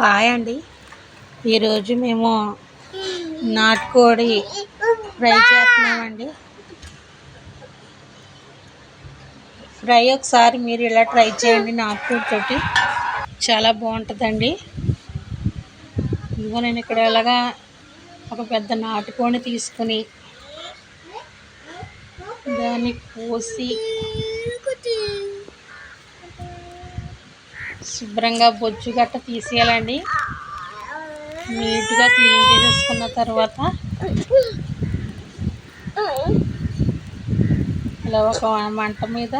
Hi అండి. ఈరోజు మేము నాటుకోడి ఫ్రై చేస్తున్నామండి. ఫ్రై ఒకసారి మీరు ఇలా ట్రై చేయండి నాటుకోడితోటి చాలా బాగుంటుందండి. ఇదిగో నేను ఇక్కడ ఇలాగా ఒక పెద్ద నాటుకోడిని తీసుకుని దాన్ని కోసి శుభ్రంగా బొజ్జు గట్ట తీసేయాలండి. నీట్గా క్లీన్ చేసేసుకున్న తర్వాత ఇలా ఒక మంట మీద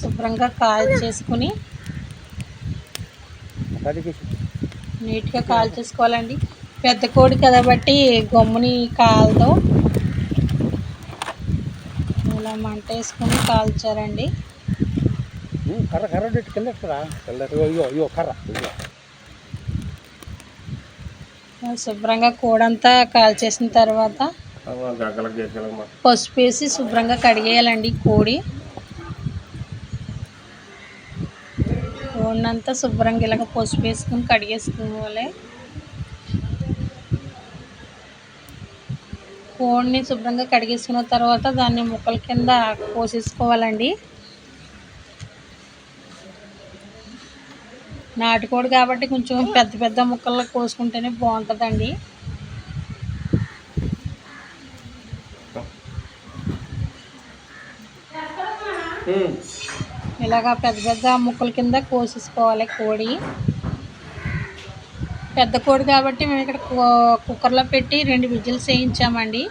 శుభ్రంగా కాల్ చేసుకుని నీట్గా కాల్ చేసుకోవాలండి. పెద్ద కోడి కాబట్టి గమ్ముని కాలతో ఇలా మంట వేసుకుని కాల్చారండి కర్ర కర్ర పెట్టి కింద అయ్యో అయ్యో కర్ర. శుభ్రంగా కూడంతా కాల్చేసిన తర్వాత. పసుపు వేసి శుభ్రంగా కడిగేయాలండి కోడి. కోడినంతా శుభ్రంగా ఇలాగ పసుపు వేసుకుని కడిగేసుకోవాలి కోడిని శుభ్రంగా కడిగేసుకున్న తర్వాత దాన్ని ముక్కల కింద కోసేసుకోవాలండి. నాటుకోడి కాబట్టి కొంచెం పెద్ద పెద్ద ముక్కల్లో కోసుకుంటేనే బాగుంటుందండి. ఇలాగా పెద్ద పెద్ద ముక్కల కింద కోసేసుకోవాలి కోడి. పెద్ద కోడి కాబట్టి మేము ఇక్కడ కుక్కర్లో పెట్టి రెండు విజిల్స్ వేయించామండి.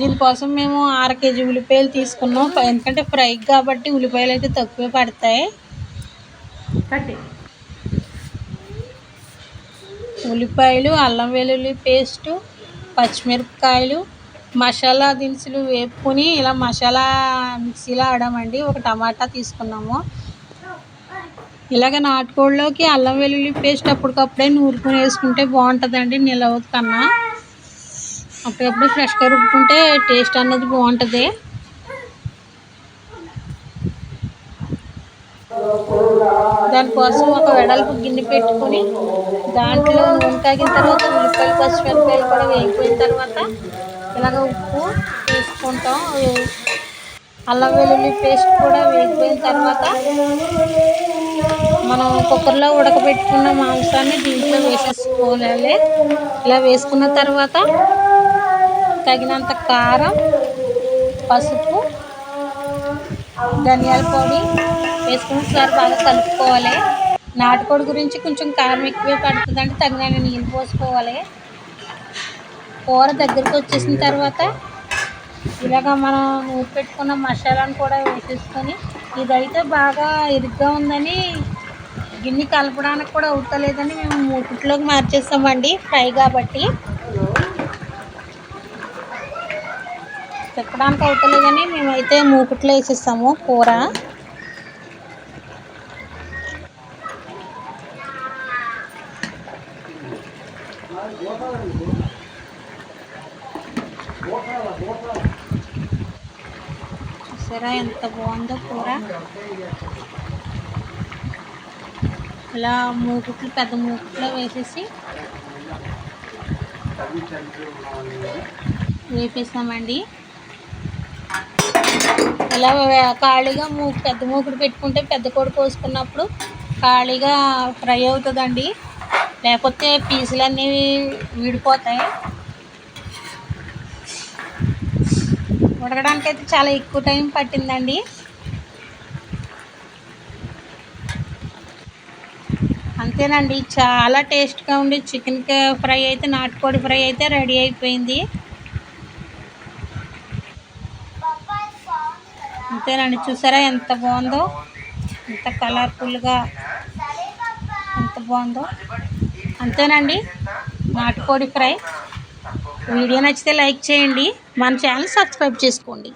దీనికోసం మేము అర కేజీ ఉల్లిపాయలు తీసుకున్నాం. ఎందుకంటే ఫ్రై కాబట్టి ఉల్లిపాయలు అయితే తక్కువే పడతాయి. ఉల్లిపాయలు అల్లం వెల్లుల్లి పేస్టు పచ్చిమిరపకాయలు మసాలా దినుసులు వేపుకొని ఇలా మసాలా మిక్సీలో ఆడామండి. ఒక టమాటా తీసుకున్నాము. ఇలాగ నాటుకోడిలోకి అల్లం వెల్లుల్లి పేస్ట్ అప్పటికప్పుడే నూరుకుని వేసుకుంటే బాగుంటుందండి నిలవ కన్నా. అప్పుడప్పుడు ఫ్రెష్గా రుబ్బుకుంటే టేస్ట్ అన్నది బాగుంటుంది. దానికోసం ఒక వెడల్పు గిన్నె పెట్టుకొని దాంట్లో నూనె కాగిన తర్వాత ఉల్లిపాయలు పచ్చిమిరపకాయలు కూడా వేగిపోయిన తర్వాత ఇలాగ ఉప్పు వేసుకుంటాం. అల్లం వెల్లుల్లి పేస్ట్ కూడా వేగిపోయిన తర్వాత మనం కుక్కర్లో ఉడకబెట్టుకున్న మాంసాన్ని దీంట్లో వేసేసుకోవాలి. ఇలా వేసుకున్న తర్వాత తగినంత కారం పసుపు ధనియాల పొడి వేసుకుని ఒకసారి బాగా కలుపుకోవాలి. నాటుకోడి గురించి కొంచెం కారం ఎక్కువే పడుతుంది అంటే తగిన నీళ్ళు పోసుకోవాలి. కూర దగ్గరికి వచ్చేసిన తర్వాత ఇలాగ మనం నూరు పెట్టుకున్న మసాలాను కూడా వేసేసుకొని ఇదైతే బాగా ఇరుగ్గా ఉందని గిన్నె కలపడానికి కూడా అవుతలేదని మేము మూకుట్లోకి మార్చేస్తామండి ఫ్రై కాబట్టి. తిప్పడానికి కానీ మేమైతే మూకుట్లో వేసేస్తాము కూర. చూసారా ఎంత బాగుందో కూర. ఇలా మూకుట్లు పెద్ద మూకుట్లో వేసేసి వేపేసామండి ఇలా ఖాళీగా మూ పెద్ద మూకుడు పెట్టుకుంటే పెద్ద కోడి కోసుకున్నప్పుడు ఖాళీగా ఫ్రై అవుతుందండి. లేకపోతే పీసులు అనేవి విడిపోతాయి. ఉడకడానికి అయితే చాలా ఎక్కువ టైం పట్టిందండి. అంతేనండి చాలా టేస్ట్గా ఉండి చికెన్ ఫ్రై అయితే నాటుకోడి ఫ్రై అయితే రెడీ అయిపోయింది. అంతేనండి. చూసారా ఎంత బాగుందో? ఎంత కలర్ఫుల్గా ఎంత బాగుందో? అంతేనండి. నాటుకోడి ఫ్రై. వీడియో నచ్చితే లైక్ చేయండి. మన ఛానల్ సబ్స్క్రైబ్ చేసుకోండి.